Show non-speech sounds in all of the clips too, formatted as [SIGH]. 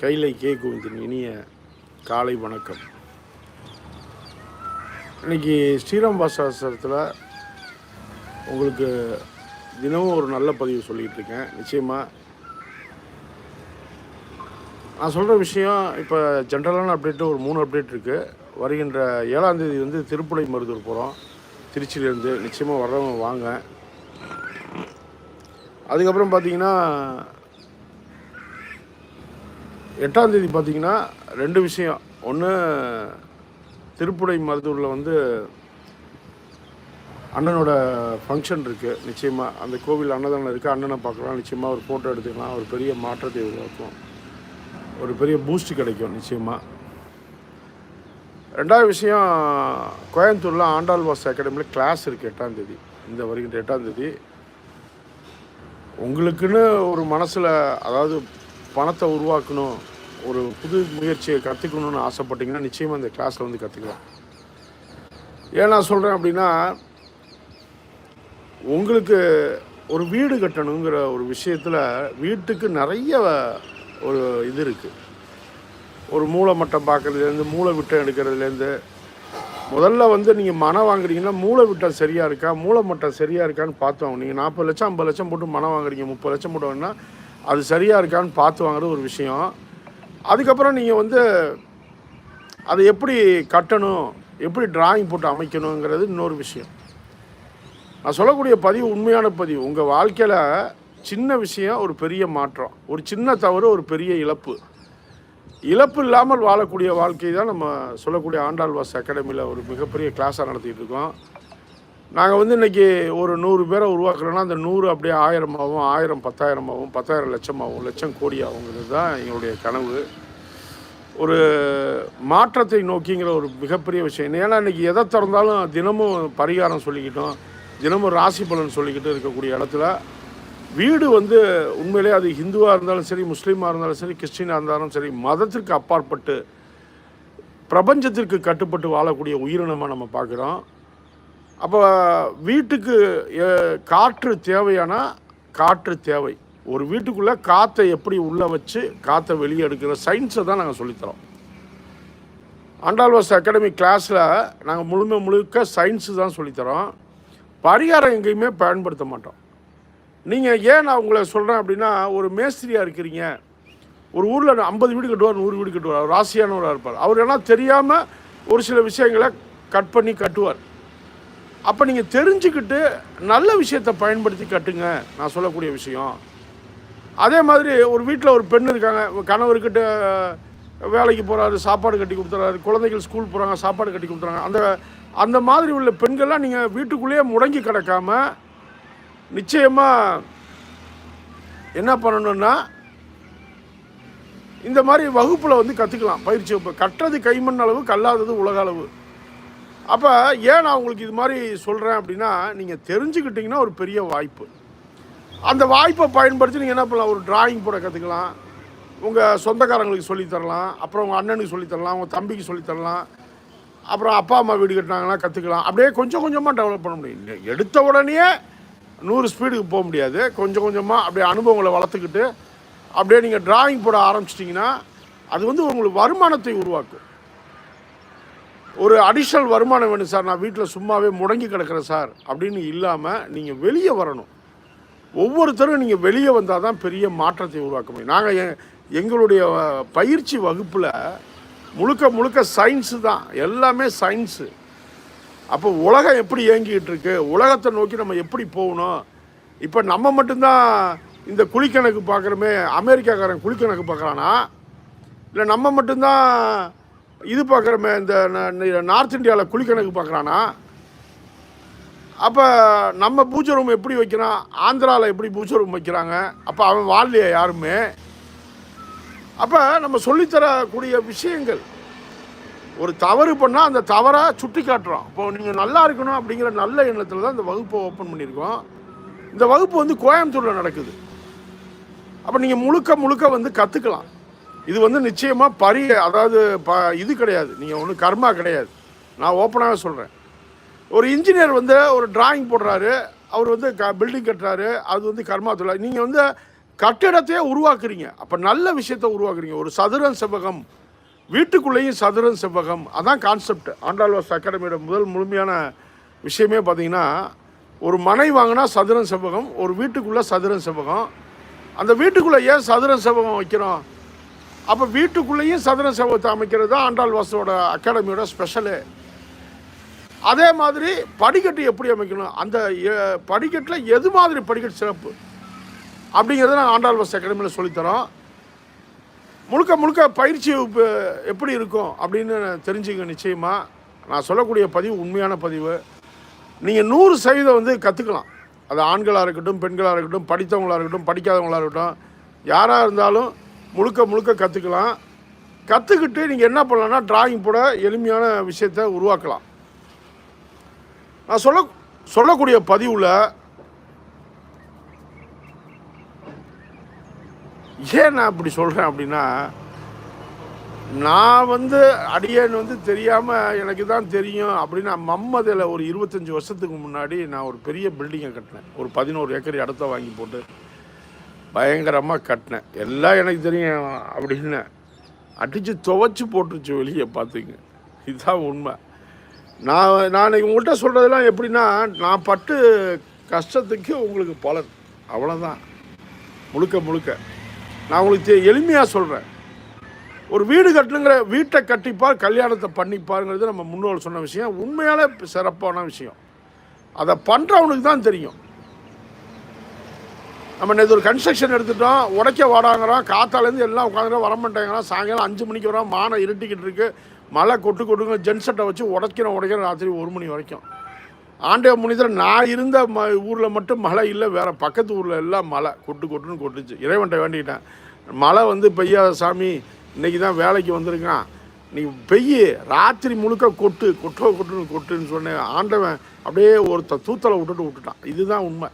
கைலை K கோவிந்தின் இனிய காலை வணக்கம். இன்னைக்கு ஸ்ரீராம் பாசாஸ்திரத்தில் உங்களுக்கு தினமும் ஒரு நல்ல பதிவு சொல்லிகிட்டு இருக்கேன். நிச்சயமாக நான் சொல்கிற விஷயம் இப்போ ஜென்ரலான அப்டேட்டு ஒரு மூணு அப்டேட் இருக்குது வருகின்ற ஏழாம் தேதி வந்து திருப்புளை மருதூர் போகிறோம் திருச்சியிலேருந்து நிச்சயமாக வர்றவங்க வாங்க. அதுக்கப்புறம் பார்த்தீங்கன்னா எட்டாம் தேதி பார்த்தீங்கன்னா ரெண்டு விஷயம். ஒன்று திருப்புடை மருதூரில் வந்து அண்ணனோட ஃபங்க்ஷன் இருக்குது நிச்சயமாக அந்த கோவில் அன்னதானம் இருக்குது அண்ணனை பார்க்கலாம். நிச்சயமாக ஒரு ஃபோட்டோ எடுத்துக்கலாம். ஒரு பெரிய மாற்றத்தை உருவாக்கும். ஒரு பெரிய பூஸ்ட் கிடைக்கும் நிச்சயமாக ரெண்டாவது விஷயம் கோயம்புத்தூரில் ஆண்டாள் வாஸ் அகாடமியில் கிளாஸ் இருக்குது எட்டாம் தேதி. இந்த வருகின்ற எட்டாம் தேதி. உங்களுக்குன்னு ஒரு மனசில் அதாவது பணத்தை உருவாக்கணும் ஒரு புது முயற்சியை கற்றுக்கணும்னு ஆசைப்பட்டீங்கன்னா நிச்சயமாக இந்த கிளாஸில் வந்து கற்றுக்கலாம் ஏன் நான் சொல்கிறேன் அப்படின்னா உங்களுக்கு ஒரு வீடு கட்டணுங்கிற ஒரு விஷயத்தில் வீட்டுக்கு நிறைய ஒரு இது இருக்குது ஒரு மூளை மட்டம் பார்க்குறதுலேருந்து மூளை விட்டம் எடுக்கிறதுலேருந்து முதல்ல வந்து நீங்கள் மனம் வாங்குறீங்கன்னா மூளை விட்டம் சரியாக இருக்கா மூளை மட்டம் சரியாக இருக்கான்னு பார்த்தோம். நீங்கள் நாற்பது லட்சம் ஐம்பது லட்சம் போட்டு மனம் வாங்குறீங்க முப்பது லட்சம் போட்டு வாங்கினா அது சரியாக இருக்கான்னு பார்த்து வாங்குறது ஒரு விஷயம். அதுக்கப்புறம் நீங்கள் வந்து அதை எப்படி கட்டணும் எப்படி டிராயிங் போட்டு அமைக்கணுங்கிறது இன்னொரு விஷயம். நான் சொல்லக்கூடிய பதிவு உண்மையான பதிவு. உங்கள் வாழ்க்கையில் சின்ன விஷயம் ஒரு பெரிய மாற்றம். ஒரு சின்ன தவறு ஒரு பெரிய இழப்பு. இழப்பு இல்லாமல் வாழக்கூடிய வாழ்க்கை தான் நம்ம சொல்லக்கூடிய ஆண்டாள் வாஸ் அகாடமியில் ஒரு மிகப்பெரிய கிளாஸாக நடத்திட்டு இருக்கோம். நாங்கள் வந்து இன்றைக்கி ஒரு நூறு பேரை உருவாக்குறோன்னா அந்த நூறு அப்படியே ஆயிரமாகவும் ஆயிரம் பத்தாயிரமாகவும் பத்தாயிரம் லட்சமாகவும் லட்சம் கோடி ஆகுங்கிறது தான் எங்களுடைய கனவு. ஒரு மாற்றத்தை நோக்கிங்கிற ஒரு மிகப்பெரிய விஷயம். ஏன்னா இன்றைக்கி எதை திறந்தாலும் தினமும் பரிகாரம் சொல்லிக்கிட்டோம். தினமும் ராசி பலன் சொல்லிக்கிட்டு இருக்கக்கூடிய இடத்துல வீடு வந்து உண்மையிலே அது ஹிந்துவாக இருந்தாலும் சரி முஸ்லீமாக இருந்தாலும் சரி கிறிஸ்டினாக இருந்தாலும் சரி மதத்திற்கு அப்பாற்பட்டு பிரபஞ்சத்திற்கு கட்டுப்பட்டு வாழக்கூடிய உயிரினமாக நம்ம பார்க்குறோம். அப்போ வீட்டுக்கு காற்று தேவையானா காற்று தேவை. ஒரு வீட்டுக்குள்ளே காற்றை எப்படி உள்ளே வச்சு காற்றை வெளியே எடுக்கிற சயின்ஸை தான் நாங்கள் சொல்லித்தரோம். ஆண்டாள்வாஸ் அகாடமி கிளாஸில் நாங்கள் முழுமை முழுக்க சயின்ஸு தான் சொல்லித்தரோம். பரிகாரம் எங்கேயுமே பயன்படுத்த மாட்டோம். நீங்கள் ஏன் நான் உங்களை சொல்கிறேன் அப்படின்னா ஒரு மேஸ்திரியாக இருக்கிறீங்க. ஒரு ஊரில் ஐம்பது வீடு கட்டுவார் நூறு வீடு கட்டுவார். ராசியானவராக இருப்பார். அவர் என்ன தெரியாமல் ஒரு சில விஷயங்களை கட் பண்ணி கட்டுவார். அப்போ நீங்கள் தெரிஞ்சுக்கிட்டு நல்ல விஷயத்தை பயன்படுத்தி கட்டுங்க. நான் சொல்லக்கூடிய விஷயம். அதே மாதிரி ஒரு வீட்டில் ஒரு பெண் இருக்காங்க. கணவர்கிட்ட வேலைக்கு போகிறாரு சாப்பாடு கட்டி கொடுத்துறாரு குழந்தைகள் ஸ்கூல் போகிறாங்க சாப்பாடு கட்டி கொடுத்துறாங்க. அந்த அந்த மாதிரி உள்ள பெண்கள்லாம் நீங்கள் வீட்டுக்குள்ளேயே முடங்கி கிடக்காம நிச்சயமாக என்ன பண்ணணும்னா இந்த மாதிரி வகுப்பில் வந்து கற்றுக்கலாம் பயிற்சி வகுப்பு. கட்டுறது கைமண் அளவு கல்லாதது உலக அளவு. அப்போ ஏன் நான் உங்களுக்கு இது மாதிரி சொல்கிறேன் அப்படின்னா நீங்கள் தெரிஞ்சுக்கிட்டிங்கன்னா ஒரு பெரிய வாய்ப்பு. அந்த வாய்ப்பை பயன்படுத்தி நீங்கள் என்ன பண்ணலாம்? ஒரு டிராயிங் போட கற்றுக்கலாம் உங்கள் சொந்தக்காரங்களுக்கு சொல்லித் தரலாம். அப்புறம் உங்கள் அண்ணனுக்கு சொல்லித் தரலாம். உங்கள் தம்பிக்கு சொல்லித் தரலாம். அப்புறம் அப்பா அம்மா வீடு கட்டினாங்கன்னா கற்றுக்கலாம் அப்படியே கொஞ்சம் கொஞ்சமாக டெவலப் பண்ண முடியும். எடுத்த உடனே நூறு ஸ்பீடுக்கு போக முடியாது. கொஞ்சம் கொஞ்சமாக அப்படியே அனுபவங்களை வளர்த்துக்கிட்டு அப்படியே நீங்கள் டிராயிங் போட ஆரம்பிச்சிட்டிங்கன்னா அது வந்து உங்களுக்கு வருமானத்தை உருவாக்கும். ஒரு அடிஷ்னல் வருமானம் வேணும் சார். நான் வீட்டில் சும்மாவே முடங்கி கிடக்கிறேன் சார். அப்படின்னு இல்லாமல் நீங்கள் வெளியே வரணும். ஒவ்வொருத்தரும் நீங்கள் வெளியே வந்தால் தான் பெரிய மாற்றத்தை உருவாக்க முடியும். நாங்கள் எ எங்களுடைய பயிற்சி வகுப்பில் முழுக்க முழுக்க சயின்ஸு தான். எல்லாமே சயின்ஸு அப்போ உலகம் எப்படி இயங்கிக்கிட்டு இருக்கு? உலகத்தை நோக்கி நம்ம எப்படி போகணும்? இப்போ நம்ம மட்டும்தான் இந்த குழிக்கணக்கு பார்க்குறோமே அமெரிக்காக்காரன் குழிக்கணக்கு பார்க்குறானா இல்லை நம்ம மட்டும்தான் இது பார்க்குறமே இந்த நார்த் இந்தியாவில் குழிக்கணக்கு பார்க்குறானா? அப்போ நம்ம பூஜை ரூம் எப்படி வைக்கிறான்? ஆந்திராவில் எப்படி பூஜை ரூம் வைக்கிறாங்க? அப்போ அவன் வாழலையா யாருமே? அப்போ நம்ம சொல்லித்தரக்கூடிய விஷயங்கள். ஒரு தவறு பண்ணால் அந்த தவறை சுட்டி காட்டுறோம். இப்போ நீங்கள் நல்லா இருக்கணும் அப்படிங்கிற நல்ல எண்ணத்தில் தான் இந்த வகுப்பை ஓப்பன் பண்ணியிருக்கோம். இந்த வகுப்பு வந்து கோயம்புத்தூரில் நடக்குது. அப்போ நீங்கள் முழுக்க முழுக்க வந்து கற்றுக்கலாம் இது வந்து நிச்சயமாக பரி அதாவது ப இது கிடையாது. நீங்கள் ஒன்றும் கர்மா கிடையாது. நான் ஓப்பனாகவே சொல்கிறேன் ஒரு இன்ஜினியர் வந்து ஒரு டிராயிங் போடுறாரு அவர் வந்து க பில்டிங் கட்டுறாரு அது வந்து கர்மா தொழில் நீங்கள் வந்து கட்டிடத்தையே உருவாக்குறீங்க. அப்போ நல்ல விஷயத்தை உருவாக்குறீங்க. ஒரு சதுரன் செவ்வகம் வீட்டுக்குள்ளேயும் சதுரன் செவ்வகம். அதான் கான்செப்ட் ஆண்டாள்வாஸ் அகாடமியோட முதல் முழுமையான விஷயமே பார்த்தீங்கன்னா ஒரு மனை வாங்கினா சதுரன் செவ்வகம் ஒரு வீட்டுக்குள்ளே சதுரன் செவ்வகம். அந்த வீட்டுக்குள்ளே ஏன் சதுரன் செவ்வகம் வைக்கிறோம்? அப்போ வீட்டுக்குள்ளேயும் சதுர செவ்வகத்தை அமைக்கிறது தான் ஆண்டாள் வாசோட அகாடமியோட ஸ்பெஷலு அதே மாதிரி படிக்கட்டு எப்படி அமைக்கணும்? அந்த படிக்கட்டில் எது மாதிரி படிக்கட்டு சிறப்பு? அப்படிங்கிறத நான் ஆண்டாள் பஸ் அகாடமியில் சொல்லித்தரோம். முழுக்க முழுக்க பயிற்சி வகுப்பு எப்படி இருக்கும் அப்படின்னு தெரிஞ்சுங்க நிச்சயமாக நான் சொல்லக்கூடிய பதிவு உண்மையான பதிவு. நீங்கள் நூறு சதவீதம் வந்து கற்றுக்கலாம் அது ஆண்களாக இருக்கட்டும் பெண்களாக இருக்கட்டும் படித்தவங்களாக இருக்கட்டும் படிக்காதவங்களாக இருக்கட்டும். யாராக இருந்தாலும் முழுக்க முழுக்க கற்றுக்கலாம் கற்றுக்கிட்டு நீங்கள் என்ன பண்ணலாம்னா டிராயிங் போட எளிமையான விஷயத்தை உருவாக்கலாம். நான் சொல்ல சொல்லக்கூடிய பதிவில் ஏன் நான் இப்படி சொல்கிறேன் அப்படின்னா நான் வந்து அடியேன் வந்து தெரியாமல் எனக்கு தான் தெரியும் அப்படின்னா மம்மதில் ஒரு இருபத்தஞ்சி வருஷத்துக்கு முன்னாடி நான் ஒரு பெரிய பில்டிங்கை கட்டினேன். ஒரு பதினோரு ஏக்கர் இடத்த வாங்கி போட்டு பயங்கரமாக கட்டினேன். எல்லாம் எனக்கு தெரியும் அப்படின்னு. அடித்து துவைச்சி போட்டுருச்சு வெளியே பார்த்துங்க இதுதான் உண்மை. நான் நான் உங்கள்கிட்ட சொல்கிறதெல்லாம் எப்படின்னா நான் பட்டு கஷ்டத்துக்கு உங்களுக்கு பலன். அவ்வளோதான் முழுக்க முழுக்க. நான் உங்களுக்கு எளிமையாக சொல்கிறேன் ஒரு வீடு கட்டணுங்கிற வீட்டை கட்டிப்பார் கல்யாணத்தை பண்ணிப்பாருங்கிறது நம்ம முன்னோர் சொன்ன விஷயம். உண்மையால சிறப்பான விஷயம். அதை பண்ணுறவனுக்கு தான் தெரியும். நம்ம நேற்று ஒரு கன்ஸ்ட்ரக்ஷன் எடுத்துட்டோம். உடைக்க வாடாங்கிறோம். காத்தாலேருந்து எல்லாம் உட்காந்துட்டு வர மாட்டேங்கிறோம். சாயங்காலம் அஞ்சு மணிக்கு வரோம். மானை இருட்டிக்கிட்டு இருக்கு. மழை கொட்டு கொட்டுங்க ஜென்செட்டை வச்சு உடைக்கிறோம் உடைக்கிறோம். ராத்திரி ஒரு மணி வரைக்கும். ஆண்டே முனிதர் நான் இருந்த ம ஊரில் மட்டும் மழை இல்லை. வேறு பக்கத்து ஊரில் எல்லாம் மழை கொட்டு கொட்டுன்னு கொட்டுச்சு. இறைவன்ட்ட வேண்டிக்கிட்டேன். மழை வந்து பெய்யாத சாமி இன்னைக்கு தான் வேலைக்கு வந்திருக்கான். நீ பெய்ய ராத்திரி முழுக்க கொட்டு கொட்டோ கொட்டுன்னு கொட்டுன்னு சொன்னேன். ஆண்டவன் அப்படியே ஒருத்த தூத்தலை விட்டுட்டு விட்டுட்டான். இதுதான் உண்மை.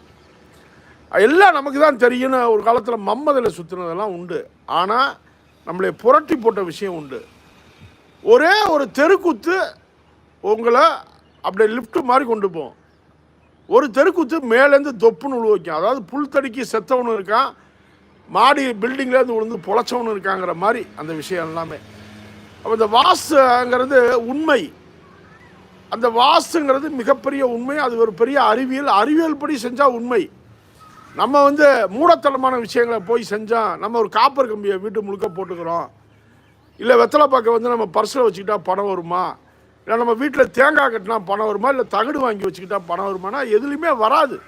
எல்லாம் நமக்கு தான் தெரியும்னு ஒரு காலத்தில் மம்மதில் சுற்றுனதெல்லாம் உண்டு. ஆனால் நம்மளை புரட்டி போட்ட விஷயம் உண்டு. ஒரே ஒரு தெருக்குத்து உங்களை அப்படியே லிஃப்ட்டு மாதிரி கொண்டு போவோம் ஒரு தெருக்குத்து மேலேருந்து தொப்புன்னு உழு வைக்கும். அதாவது புல் செத்தவனு செத்தவனும் இருக்கான் மாடி பில்டிங்லேருந்து விழுந்து பொழைச்சவனும் இருக்காங்கிற மாதிரி அந்த விஷயம் எல்லாமே. அப்போ இந்த வாஸ்துங்கிறது உண்மை. அந்த வாஸ்துங்கிறது மிகப்பெரிய உண்மை. அது ஒரு பெரிய அறிவியல் அறிவியல் படி செஞ்சால் உண்மை. நம்ம வந்து மூடத்தனமான விஷயங்களை போய் செஞ்சால் நம்ம ஒரு காப்பர் கம்பியை வீட்டு முழுக்க போட்டுக்கிறோம். இல்லை வெத்தலை பாக்க வந்து நம்ம பர்ஸில் வச்சுக்கிட்டா பணம் வருமா? இல்லை நம்ம வீட்டில் தேங்காய் கட்டினா பணம் வருமா? இல்லை தகடு வாங்கி வச்சுக்கிட்டா பணம் வருமானா? எதுலேயுமே வராது.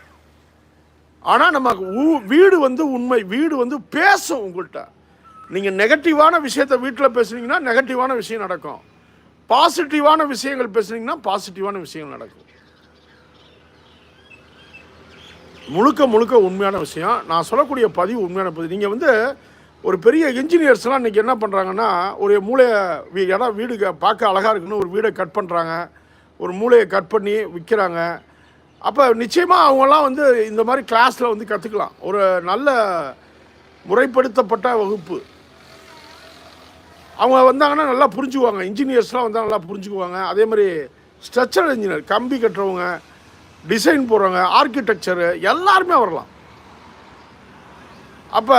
ஆனால் நம்ம வீடு வந்து உண்மை வீடு வந்து பேசும் உங்கள்கிட்ட நீங்கள் நெகட்டிவான விஷயத்தை வீட்டில் பேசுனீங்கன்னா நெகட்டிவான விஷயம் நடக்கும். பாசிட்டிவான விஷயங்கள் பேசுனீங்கன்னா பாசிட்டிவான விஷயங்கள் நடக்கும். முழுக்க முழுக்க உண்மையான விஷயம். நான் சொல்லக்கூடிய பதிவு உண்மையான பதிவு. நீங்கள் வந்து ஒரு பெரிய இன்ஜினியர்ஸ்லாம் இன்றைக்கி என்ன பண்ணுறாங்கன்னா ஒரு மூளையை வீ- இடம் வீடு பார்க்க அழகாக இருக்குன்னு ஒரு வீடை கட் பண்ணுறாங்க ஒரு மூளையை கட் பண்ணி விற்கிறாங்க அப்போ நிச்சயமாக அவங்கெல்லாம் வந்து இந்த மாதிரி கிளாஸில் வந்து கற்றுக்கலாம் ஒரு நல்ல முறைப்படுத்தப்பட்ட வகுப்பு. அவங்க வந்தாங்கன்னா நல்லா புரிஞ்சுக்குவாங்க. இன்ஜினியர்ஸ்லாம் வந்தால் நல்லா புரிஞ்சுக்குவாங்க. அதே மாதிரி ஸ்ட்ரக்சர் இன்ஜினியர் கம்பி கட்டுறவங்க டிசைன் போடுறவங்க ஆர்கிடெக்சரு எல்லாருமே வரலாம். அப்போ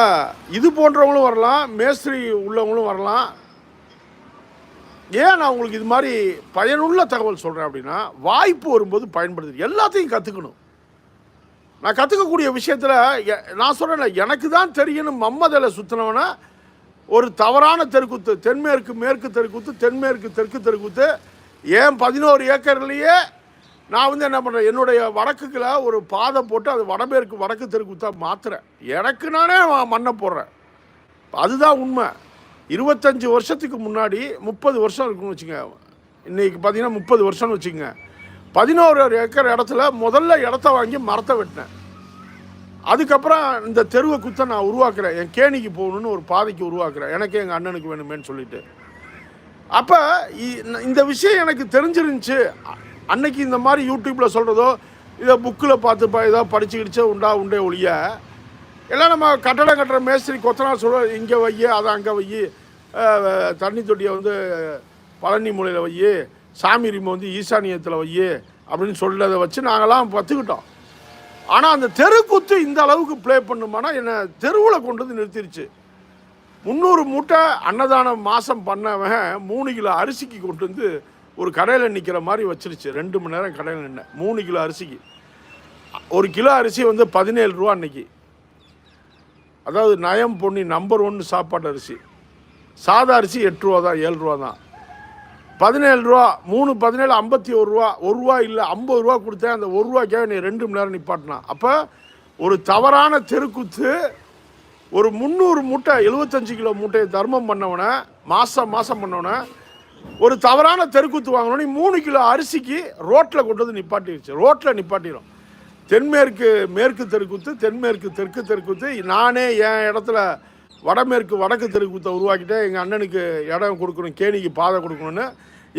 இது போன்றவங்களும் வரலாம் மேஸ்திரி உள்ளவங்களும் வரலாம். ஏன் நான் உங்களுக்கு இது மாதிரி பயனுள்ள தகவல் சொல்கிறேன் அப்படின்னா வாய்ப்பு வரும்போது பயன்படுத்து எல்லாத்தையும் கற்றுக்கணும் நான் கற்றுக்கக்கூடிய விஷயத்தில் நான் சொல்கிறேன்ல எனக்கு தான் தெரியணும் மம்மதில் சுற்றினவனா ஒரு தவறான தெருக்குத்து தென்மேற்கு மேற்கு தெருக்குத்து தென்மேற்கு தெற்கு தெருக்குத்து ஏன் பதினோரு ஏக்கர்லேயே நான் வந்து என்ன பண்ணுறேன் என்னுடைய வடக்குக்கில் ஒரு பாதை போட்டு அது வடமேற்கு வடக்கு தெருக்குத்தா மாற்றுறேன் எனக்கு நானே மண்ணை போடுறேன். அதுதான் உண்மை. இருபத்தஞ்சி வருஷத்துக்கு முன்னாடி முப்பது வருஷம் இருக்குன்னு வச்சுங்க இன்றைக்கி பார்த்தீங்கன்னா முப்பது வருஷம்னு வச்சுங்க பதினோரு ஏக்கர் இடத்துல முதல்ல இடத்த வாங்கி மரத்தை வெட்டினேன். அதுக்கப்புறம் இந்த தெருவை குத்த நான் உருவாக்குறேன். என் கேணிக்கு போகணுன்னு ஒரு பாதைக்கு உருவாக்குறேன். எனக்கு எங்கள் அண்ணனுக்கு வேணுமேன்னு சொல்லிட்டு. அப்போ இந்த விஷயம் எனக்கு தெரிஞ்சிருந்துச்சு. அன்னைக்கு இந்த மாதிரி யூடியூப்பில் சொல்கிறதோ இதை புக்கில் பார்த்து ப படித்து கிடிச்சோ உண்டா உண்டே ஒழிய எல்லாம் நம்ம கட்டடம் கட்டுற மேஸ்திரி கொத்தனா சொல்ல இங்கே வை அதை அங்கே வை தண்ணி தொட்டியை வந்து பழனி மூலையில் வை சாமி ரீமை வந்து ஈசானியத்தில் வை அப்படின்னு சொல்லதை வச்சு நாங்களாம் கற்றுக்கிட்டோம் ஆனால் அந்த தெருக்கூத்து இந்த அளவுக்கு ப்ளே பண்ணுமானா என்னை தெருவில் கொண்டு வந்து நிறுத்திடுச்சு முந்நூறு மூட்டை அன்னதானம் மாதம் பண்ணவன் மூணு கிலோ அரிசிக்கு கொண்டு வந்து ஒரு கடையில் நிற்கிற மாதிரி வச்சிருச்சு. ரெண்டு மணி நேரம் கடையில் நின்ன மூணு கிலோ அரிசிக்கு. ஒரு கிலோ அரிசி வந்து பதினேழு ரூபா அன்னைக்கு. அதாவது நயம் பொன்னி நம்பர் ஒன்று சாப்பாடு அரிசி. சாதா அரிசி எட்டு ரூபா தான் ஏழு ரூபா தான். பதினேழு ரூபா மூணு பதினேழு ஐம்பத்தி ஒரு ரூபா. ஒரு ரூபா இல்லை ஐம்பது ரூபா கொடுத்தேன். அந்த ஒரு ரூபாய்க்காக நீ ரெண்டு மணி நேரம் நிப்பாட்டினா. அப்போ ஒரு தவறான தெருக்குத்து ஒரு முந்நூறு மூட்டை எழுபத்தஞ்சு கிலோ மூட்டையை தர்மம் பண்ணவனை மாதம் மாதம் பண்ணவனை ஒரு தவறான தெருக்குத்து வாங்கினோன்னே மூணு கிலோ அரிசிக்கு ரோட்டில் கொண்டு வந்து நிப்பாட்டிடுச்சு ரோட்டில் நிப்பாட்டிடும் தென்மேற்கு மேற்கு தெருக்குத்து தென்மேற்கு தெற்கு தெருக்குத்து. நானே என் இடத்துல வடமேற்கு வடக்கு தெருக்குத்தை உருவாக்கிட்டேன். எங்கள் அண்ணனுக்கு இடம் கொடுக்கணும் கேணிக்கு பாதை கொடுக்கணும்னு.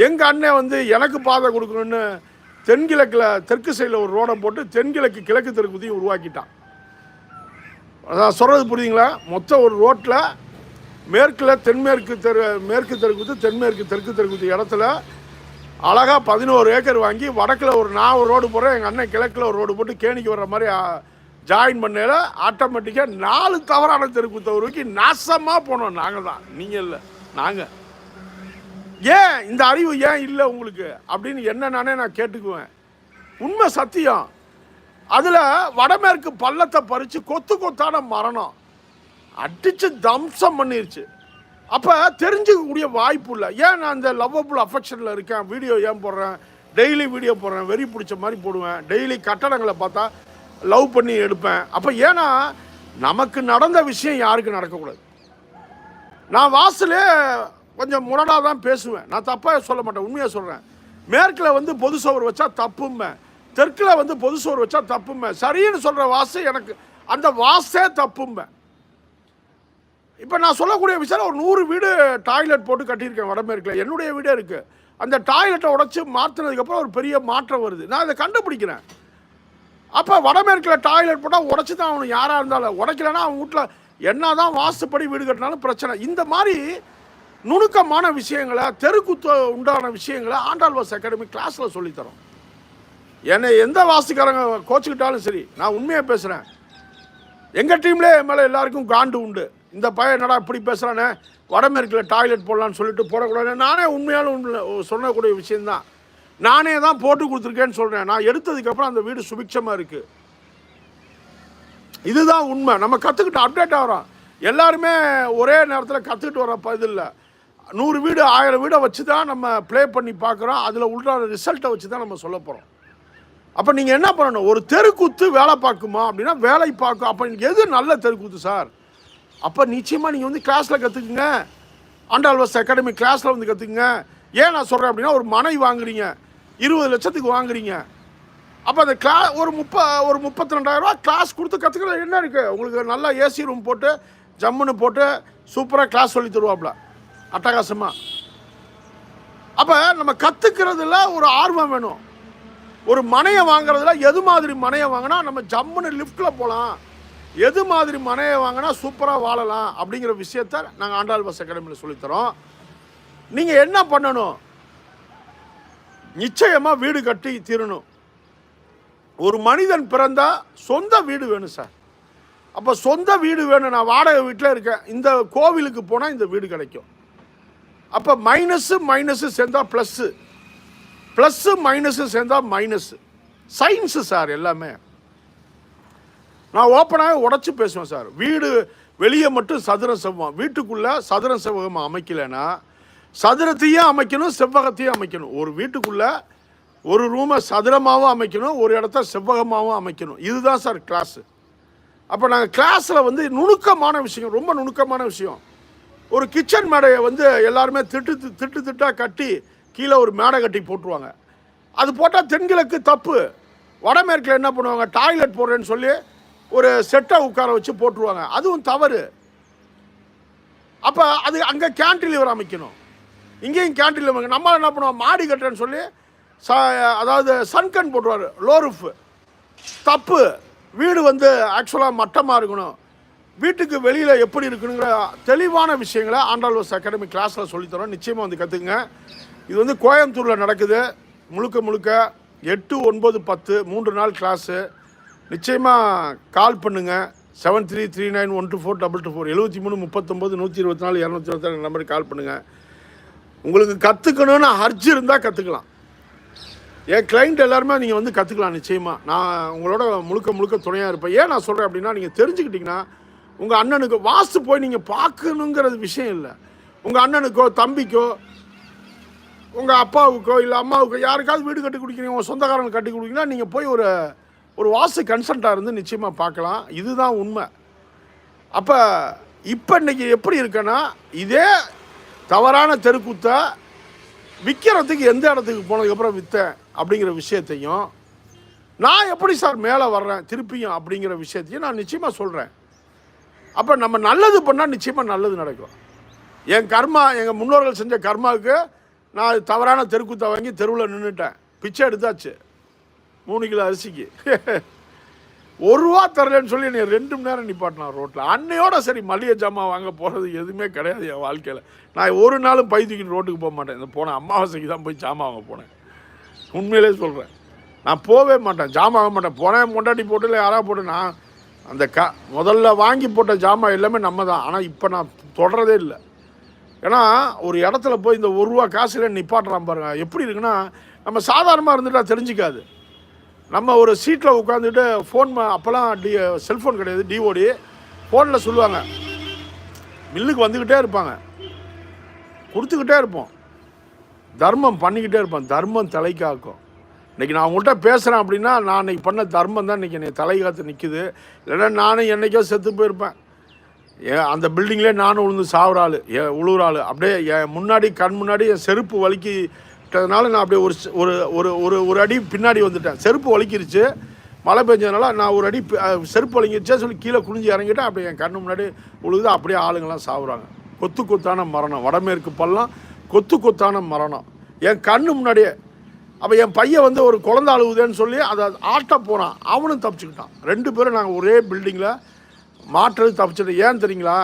எங்கள் அண்ணன் வந்து எனக்கு பாதை கொடுக்கணும்னு தென்கிழக்கில் தெற்கு சைடில் ஒரு ரோடை போட்டு தென்கிழக்கு கிழக்கு தெருக்குத்தையும் உருவாக்கிட்டான். அதான் சொல்கிறது புரியுதுங்களா? மொத்தம் ஒரு ரோட்டில் மேற்கில் தென்மேற்கு தெரு மேற்கு தெருக்குத்து தென்மேற்கு தெற்கு தெருக்குத்து இடத்துல அழகாக பதினோரு ஏக்கர் வாங்கி வடக்கில் ஒரு நான் ஒரு ரோடு போகிறேன் எங்கள் அண்ணன் கிழக்கில் ஒரு ரோடு போட்டு கேணிக்கு வர்ற மாதிரி ஜாயின் பண்ணையில் ஆட்டோமேட்டிக்காக நாலு தவறான தெருக்குத்த உருவாக்கி நாசமாக போனோம். நாங்கள் தான். நீங்கள் இல்லை. நாங்கள் ஏன் இந்த அறிவு ஏன் இல்லை உங்களுக்கு? அப்படின்னு என்ன நானே நான் கேட்டுக்குவேன். உண்மை சத்தியம். அதில் வடமேற்கு பள்ளத்தை பறித்து கொத்து கொத்தான மரணம். அடித்து தம்சம் பண்ணிருச்சு. அப்போ தெரிஞ்சுக்கக்கூடிய வாய்ப்பு இல்லை. ஏன் நான் இந்த லவ்வபுள் அஃபெக்ஷனில் இருக்கேன்? வீடியோ ஏன் போடுறேன்? டெய்லி வீடியோ போடுறேன். வெறி பிடிச்ச மாதிரி போடுவேன். டெய்லி கட்டடங்களை பார்த்தா லவ் பண்ணி எடுப்பேன். அப்போ ஏன்னா நமக்கு நடந்த விஷயம் யாருக்கு நடக்கக்கூடாது? நான் வாசலே கொஞ்சம் முரடாக தான் பேசுவேன். நான் தப்பாக சொல்ல மாட்டேன். உண்மையாக சொல்கிறேன் மேற்கில் வந்து பொது சோறு வச்சா தப்பும்பேன் தெற்கில் வந்து பொது சோறு வச்சா தப்பும்பேன் சரின்னு சொல்கிற வாசு எனக்கு அந்த வாசே தப்பும்பேன் இப்போ நான் சொல்லக்கூடிய விஷயம் ஒரு நூறு வீடு டாய்லெட் போட்டு கட்டியிருக்கேன் வடமேற்கில். என்னுடைய வீடே இருக்குது அந்த டாய்லெட்டை உடச்சி மாற்றினதுக்கப்புறம் ஒரு பெரிய மாற்றம் வருது. நான் இதை கண்டுபிடிக்கிறேன். அப்போ வடமேற்கில் டாய்லெட் போட்டால் உடச்சி தான் அவனு யாராக இருந்தாலும். உடைக்கலன்னா அவன் வீட்டில் என்ன தான் வாசுப்படி வீடு கட்டினாலும் பிரச்சனை. இந்த மாதிரி நுணுக்கமான விஷயங்களை தெருக்குத்து உண்டான விஷயங்களை ஆண்டாள்வாஸ் அகாடமி கிளாஸில் சொல்லித்தரோம் என்னை எந்த வாசுக்காரங்க கோச்சுக்கிட்டாலும் சரி நான் உண்மையாக பேசுகிறேன் எங்கள் டீம்லேயே என் மேலே எல்லாருக்கும் காண்டு உண்டு. இந்த பையன் என்னடா இப்படி பேசுகிறானே வடமேற்கில் டாய்லெட் போடலான்னு சொல்லிட்டு போடக்கூடாது நானே உண்மையான சொல்லக்கூடிய விஷயந்தான் நானே தான் போட்டு கொடுத்துருக்கேன்னு சொல்கிறேன் நான் எடுத்ததுக்கப்புறம் அந்த வீடு சுபிக்ஷமாக இருக்குது இதுதான் உண்மை. நம்ம கற்றுக்கிட்டு அப்டேட் ஆகிறோம் எல்லாருமே ஒரே நேரத்தில் கற்றுக்கிட்டு வர இது இல்லை. நூறு வீடு ஆயிரம் வீடை வச்சு தான் நம்ம ப்ளே பண்ணி பார்க்குறோம். அதில் உள்ள ரிசல்ட்டை வச்சு தான் நம்ம சொல்ல போகிறோம் அப்போ நீங்கள் என்ன பண்ணணும்? ஒரு தெருக்கூத்து வேலை பார்க்குமா அப்படின்னா வேலை பார்க்கும். அப்போ எது நல்ல தெருக்கூத்து சார்? அப்போ நிச்சயமாக நீங்கள் வந்து கிளாஸில் கற்றுக்குங்க ஆண்டாள்வாஸ் அகாடமி கிளாஸில் வந்து கற்றுக்குங்க ஏன் நான் சொல்கிறேன் அப்படின்னா ஒரு மனை வாங்குறீங்க. இருபது லட்சத்துக்கு வாங்குறீங்க. அப்போ அந்த கிளா ஒரு முப்ப ஒரு முப்பத்தி ரெண்டாயிரரூவா கிளாஸ் கொடுத்து கற்றுக்கிறது என்ன இருக்குது உங்களுக்கு நல்லா ஏசி ரூம் போட்டு ஜம்முன்னு போட்டு சூப்பராக கிளாஸ் சொல்லி தருவாப்புல அட்டகாசமாக அப்போ நம்ம கற்றுக்கிறதுல ஒரு ஆர்வம் வேணும். ஒரு மனையை வாங்குறதுல எது மாதிரி மனையை வாங்கினா நம்ம ஜம்முன்னு லிஃப்ட்டில் போகலாம் எது மாதிரி மனையை வாங்கினா சூப்பராக வாழலாம் அப்படிங்கிற விஷயத்த நாங்கள் ஆண்டாள்வாஸ் அகாடமியில் சொல்லித்தரோம். நீங்கள் என்ன பண்ணணும்? நிச்சயமாக வீடு கட்டி தீரணும். ஒரு மனிதன் பிறந்தால் சொந்த வீடு வேணும் சார் அப்போ சொந்த வீடு வேணும். நான் வாடகை வீட்டில் இருக்கேன். இந்த கோவிலுக்கு போனால் இந்த வீடு கிடைக்கும். அப்போ மைனஸு மைனஸு சேர்ந்தால் ப்ளஸ்ஸு ப்ளஸ்ஸு மைனஸு சேர்ந்தால் மைனஸு சயின்ஸு சார் எல்லாமே. நான் ஓப்பனாக உடச்சி பேசுவேன் சார். வீடு வெளியே மட்டும் சதுரம் செவ்வம் வீட்டுக்குள்ளே சதுரம் செவ்வகம் அமைக்கலைன்னா சதுரத்தையும் அமைக்கணும் செவ்வகத்தையும் அமைக்கணும். ஒரு வீட்டுக்குள்ளே ஒரு ரூமை சதுரமாகவும் அமைக்கணும் ஒரு இடத்த செவ்வகமாகவும் அமைக்கணும். இதுதான் சார் கிளாஸு அப்போ நாங்கள் கிளாஸில் வந்து நுணுக்கமான விஷயம் ரொம்ப நுணுக்கமான விஷயம். ஒரு கிச்சன் மேடையை வந்து எல்லாருமே திட்டு திட்டு திட்டாக கட்டி கீழே ஒரு மேடை கட்டி போட்டுருவாங்க. அது போட்டால் தென்கிழக்கு தப்பு. வடமேற்கில் என்ன பண்ணுவாங்க? டாய்லெட் போடுறேன்னு சொல்லி ஒரு செட்டை உட்கார வச்சு போட்டுருவாங்க. அதுவும் தவறு. அப்போ அது அங்கே கேன்டிலிவர் அமைக்கணும். இங்கேயும் கேன்டிலிவர் அமைக்கணும். நம்ம என்ன பண்ணுவோம்? மாடி கட்டுறேன்னு சொல்லி ச அதாவது சன்கன் போட்டுருவார். லோ ரூஃப் தப்பு. வீடு வந்து ஆக்சுவலாக மட்டமாக இருக்கணும். வீட்டுக்கு வெளியில் எப்படி இருக்கணுங்கிற தெளிவான விஷயங்களை ஆண்டாள்வாஸ் அகாடமி கிளாஸில் சொல்லித்தரோம். நிச்சயமாக வந்து கற்றுக்குங்க இது வந்து கோயம்புத்தூரில் நடக்குது. முழுக்க முழுக்க எட்டு ஒன்பது பத்து மூன்று நாள் கிளாஸு நிச்சயமாக கால் பண்ணுங்கள் seven three three nine one two four double two four எழுபத்தி மூணு முப்பத்தொம்போது நூற்றி இருபத்தி நாலு இரநூத்தி இருபத்தி நம்பருக்கு கால் பண்ணுங்கள் உங்களுக்கு கற்றுக்கணும்னு ஹர்ஜ் இருந்தால் கற்றுக்கலாம் என் கிளைண்ட் எல்லாருமே நீங்கள் வந்து கற்றுக்கலாம் நிச்சயமாக நான் உங்களோட முழுக்க முழுக்க துணையாக இருப்பேன். ஏன் நான் சொல்கிறேன் அப்படின்னா நீங்கள் தெரிஞ்சுக்கிட்டிங்கன்னா உங்கள் அண்ணனுக்கு வாஸ்து போய் நீங்கள் பார்க்கணுங்கிறது விஷயம் இல்லை. உங்கள் அண்ணனுக்கோ தம்பிக்கோ உங்கள் அப்பாவுக்கோ இல்லை அம்மாவுக்கோ யாருக்காவது வீடு கட்டி கொடுக்குறீங்க உங்கள் சொந்தக்காரங்க கட்டி கொடுக்குறீங்கன்னா நீங்கள் போய் ஒரு ஒரு வாஸ்து கன்சல்ட்டாக இருந்து நிச்சயமாக பார்க்கலாம். இதுதான் உண்மை. அப்போ இப்போ இன்னைக்கு எப்படி இருக்குன்னா இதே தவறான தெருக்கூத்தை விற்கிறதுக்கு எந்த இடத்துக்கு போனதுக்கப்புறம் விற்றேன் அப்படிங்கிற விஷயத்தையும் நான் எப்படி சார் மேலே வர்றேன் திருப்பியும் அப்படிங்கிற விஷயத்தையும் நான் நிச்சயமாக சொல்கிறேன் அப்போ நம்ம நல்லது பண்ணால் நிச்சயமாக நல்லது நடக்கும். என் கர்மா எங்கள் முன்னோர்கள் செஞ்ச கர்மாவுக்கு நான் தவறான தெருக்கூத்தை வாங்கி தெருவில் நின்றுட்டேன் பிச்சை எடுத்தாச்சு. மூணு கிலோ அரிசிக்கு. [LAUGHS] ஒரு ரூபா தரலன்னு சொல்லி என்னை ரெண்டு மணி நேரம் நிப்பாட்டினான் ரோட்டில் அன்னையோட சரி மளிகை ஜாமான் வாங்க போகிறது எதுவுமே கிடையாது என் வாழ்க்கையில். நான் ஒரு நாளும் பை தூக்கிட்டு ரோட்டுக்கு போக மாட்டேன். இந்த போன அமாவாசைக்கு தான் போய் ஜாமான் வாங்க போனேன். உண்மையிலே சொல்கிறேன் நான் போகவே மாட்டேன். ஜாமான் வாங்க மாட்டேன். போனேன் பொண்டாட்டி போட்டு இல்லை யாராவது போட்டு நான் அந்த க முதல்ல வாங்கி போட்ட ஜாமான் எல்லாமே நம்ம தான் ஆனால் இப்போ நான் தொடரதே இல்லை. ஏன்னா ஒரு இடத்துல போய் இந்த ஒரு ரூபா காசுல நிப்பாட்டுறான் பாருங்க. எப்படி இருக்குன்னா நம்ம சாதாரணமாக இருந்துட்டா தெரிஞ்சிக்காது. நம்ம ஒரு சீட்டில் உட்காந்துட்டு ஃபோன் அப்போல்லாம் டி செல்ஃபோன் கிடையாது டிஓடி ஃபோனில் சொல்லுவாங்க. மில்லுக்கு வந்துக்கிட்டே இருப்பாங்க. கொடுத்துக்கிட்டே இருப்போம். தர்மம் பண்ணிக்கிட்டே இருப்பேன் தர்மம் தலை காக்கும். இன்றைக்கி நான் உங்கள்கிட்ட பேசுகிறேன் அப்படின்னா நான் இன்னைக்கு பண்ண தர்மம் தான் இன்றைக்கி என்னை தலை காத்து நிற்குது இல்லைன்னா நானும் என்னைக்கோ செத்து போயிருப்பேன். ஏன் அந்த பில்டிங்லேயே நானும் விழுந்து சாவுற ஆள் ஏ உழுவுற ஆள் அப்படியே என் முன்னாடி கண் முன்னாடி என் செருப்பு விட்டதுனால நான் அப்படியே ஒரு ஒரு ஒரு ஒரு ஒரு அடி பின்னாடி வந்துட்டேன். செருப்பு வலிக்கிருச்சு. மழை பெஞ்சதுனால நான் ஒரு அடி செருப்பு வலிங்கிருச்சே சொல்லி கீழே குனிஞ்சு இறங்கிட்டேன். அப்படியே என் கண்ணு முன்னாடி உழுகுது. அப்படியே ஆளுங்கெல்லாம் சாவுறாங்க. கொத்து கொத்தான மரணம். வடமேற்கு பள்ளம் கொத்து கொத்தான மரணம். என் கண்ணு முன்னாடியே. அப்போ என் பையன் வந்து ஒரு குழந்த அழுகுதேன்னு சொல்லி அதை ஆட்ட போனான். அவனும் தப்பிச்சுக்கிட்டான். ரெண்டு பேரும் நாங்கள் ஒரே பில்டிங்கில் மாற்றது தப்பிச்சிட்டு ஏன் தெரியுங்களா?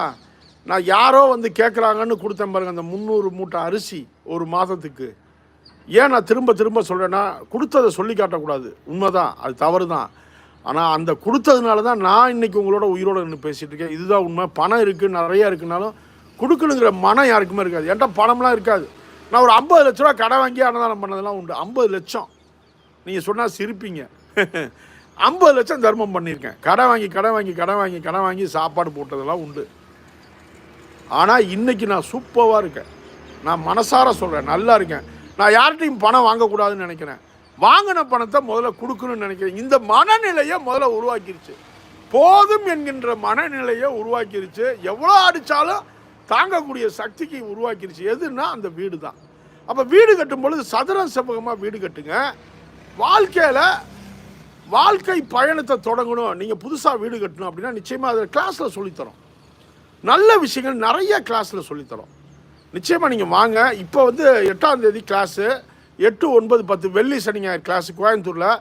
நான் யாரோ வந்து கேட்குறாங்கன்னு கொடுத்தேன் பாருங்க அந்த முந்நூறு மூட்டை அரிசி ஒரு மாதத்துக்கு. ஏன் நான் திரும்ப திரும்ப சொல்கிறேன்னா கொடுத்ததை சொல்லி காட்டக்கூடாது. உண்மைதான் அது தவறு தான் ஆனால் அந்த கொடுத்ததுனால தான் நான் இன்னைக்கு உங்களோட உயிரோட நின்று பேசிகிட்டு இருக்கேன். இதுதான் உண்மை. பணம் இருக்குது நிறையா இருக்குனாலும் கொடுக்கணுங்கிற மனம் யாருக்குமே இருக்காது. என்கிட்ட பணம்லாம் இருக்காது. நான் ஒரு ஐம்பது லட்ச ரூபா கடை வாங்கி அன்னதானம் பண்ணதெல்லாம் உண்டு. ஐம்பது லட்சம். நீங்கள் சொன்னால் சிரிப்பீங்க. [LAUGHS] ஐம்பது லட்சம் தர்மம் பண்ணியிருக்கேன். கடை வாங்கி கடை வாங்கி கடை வாங்கி கடை வாங்கி சாப்பாடு போட்டதெல்லாம் உண்டு. ஆனால் இன்றைக்கி நான் சூப்பராக இருக்கேன். நான் மனசார சொல்கிறேன் நல்லா இருக்கேன். நான் யார்கிட்டையும் பணம் வாங்கக்கூடாதுன்னு நினைக்கிறேன். வாங்கின பணத்தை முதல்ல கொடுக்கணும்னு நினைக்கிறேன். இந்த மனநிலையை முதல்ல உருவாக்கிருச்சு. போதும் என்கின்ற மனநிலையை உருவாக்கிருச்சு. எவ்வளோ அடித்தாலும் தாங்கக்கூடிய சக்திக்கு உருவாக்கிருச்சு. எதுன்னா அந்த வீடு தான். அப்போ வீடு கட்டும் பொழுது சதுரம் செவ்வகமாக வீடு கட்டுங்க. வாழ்க்கையில் வாழ்க்கை பயணத்தை தொடங்கணும். நீங்கள் புதுசாக வீடு கட்டணும் அப்படின்னா நிச்சயமாக அதை கிளாஸில் சொல்லித்தரோம். நல்ல விஷயங்கள் நிறைய கிளாஸில் சொல்லித்தரோம். நிச்சயமாக நீங்கள் வாங்க. இப்போ வந்து எட்டாம் தேதி கிளாஸு எட்டு ஒன்பது பத்து வெள்ளி சனி ஞாயிறு கிளாஸு கோயம்புத்தூரில்.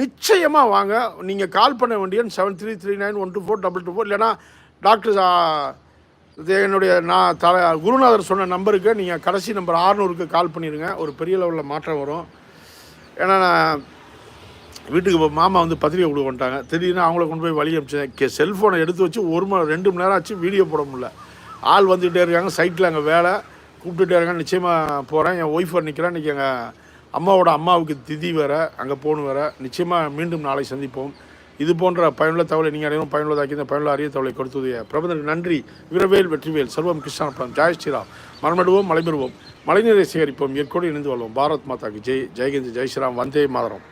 நிச்சயமாக வாங்க. நீங்கள் கால் பண்ண வேண்டிய seven three three nine one two four double two four இல்லைனா டாக்டர் என்னுடைய நான் தல குருநாதர் சொன்ன நம்பருக்கு நீங்கள் கடைசி நம்பர் ஆறுநூறுக்கு கால் பண்ணிடுங்க ஒரு பெரிய லெவலில் மாற்றம் வரும். ஏன்னா நான் வீட்டுக்கு மாமா வந்து பத்திரிக்கை கொடுக்க வந்துட்டாங்க. திடீர்னு அவங்கள கொண்டு போய் வழி அனுப்பிச்சேன். செல்ஃபோனை எடுத்து வச்சு ஒரு மணி ரெண்டு மணி நேரம் ஆச்சு வீடியோ போட முடியல. ஆள் வந்துக்கிட்டே இருக்காங்க. சைட்டில் அங்கே வேலை. கூப்பிட்டுட்டே இருக்காங்க. நிச்சயமாக போகிறேன் என் ஒய்ஃபர் நிற்கிறேன் இன்றைக்கி எங்கள் அம்மாவோட அம்மாவுக்கு திதி வேறு. அங்கே போகணும் வேறு. நிச்சயமாக மீண்டும் நாளை சந்திப்போம். இது போன்ற பயனுள்ள தகவலை நீங்கள் அனைவரும் பயனுள்ளதாக்கி இந்த பயனுள்ள அரிய தகவலை கொடுத்தது பிரபந்தனுக்கு நன்றி. வீரவேல் வெற்றிவேல். சர்வம் கிருஷ்ணாபுரம் ஜாய் ஸ்ரீராம். மரமிடுவோம் மலைபெறுவோம் மழைநீரை சேகரிப்போம். ஏற்கோடு இணைந்து வாழ்வோம் பாரத் மாதாக்கு. ஜெய் ஜெயகந்த் ஜெய் ஸ்ரீராம். வந்தே மாதரம்.